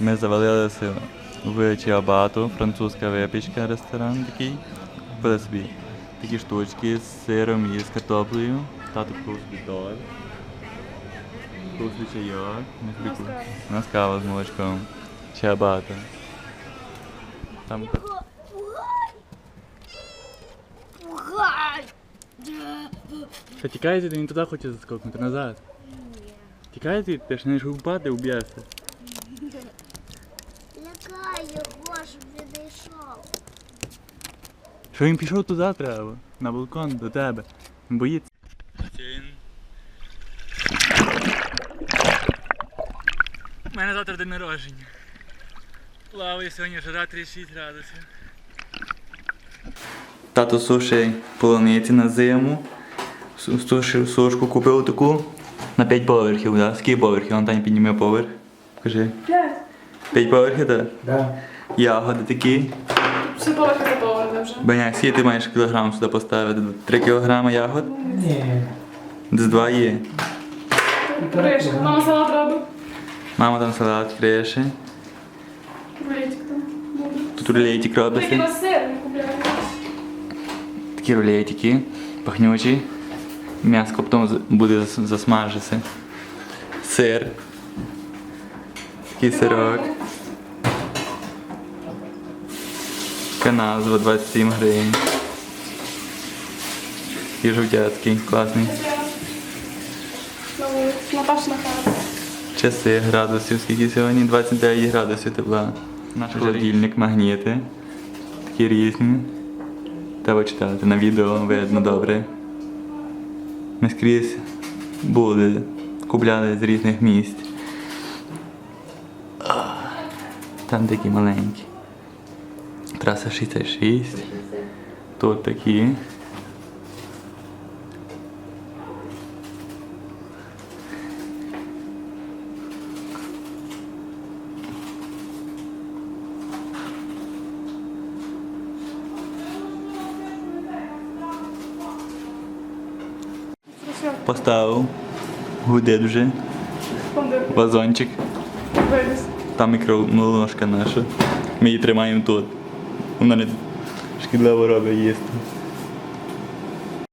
Ми завалилися в Чиабату, французька випічка, ресторан такий. Купили собі такі штучки з сиром і з картоплею. Тато купив собі торт. Купив собі чайок. Ми собі купили- У нас кава з молочком. Чиабата. Там! Що тікаєте, він туди хоче заскокнути назад. Тікаєте, ти ж не ж упаде, уб'єшся. Лякай його, щоб він йшов. Що він пішов туди треба, на балкон до тебе. Він боїться. У мене завтра день народження. Плаває сьогодні жара 36 градусів. Тато сушить полуниці на зиму. Су- Сушив сушку, купив таку на 5 поверхів, да? Скільки поверхів? Вон там підніме поверх. Кажи. П'ять. 5 поверхів, так? Да. Ягоди такі. Всі поверхи готові вже. Беняк, скільки ти маєш кілограм сюди поставити? 3 кілограми ягод? Ні. Десь два є. Гриша, мама салат робить. Мама там салат креше. Рулетик там. Тут рулетик Тільки робиться. на сир не купляємо. Такі рулетики, пахнючі. М'яско потім буде зас- засмажитися. Сир. Такий сирок. Така назва 27 гривень. Такий жовтяцький, класний. Часи градусів, скільки сьогодні? 29 градусів тепла. Наш холодильник, магніти. Такі різні. Треба читати. На відео видно добре. Ми скрізь були, купляли з різних місць. Там такі маленькі. Траса 66. Тут такі. Все, Поставив. Гуде Там мікроволновка наша. Ми її тримаємо тут. Вона не шкідливо робить їсти.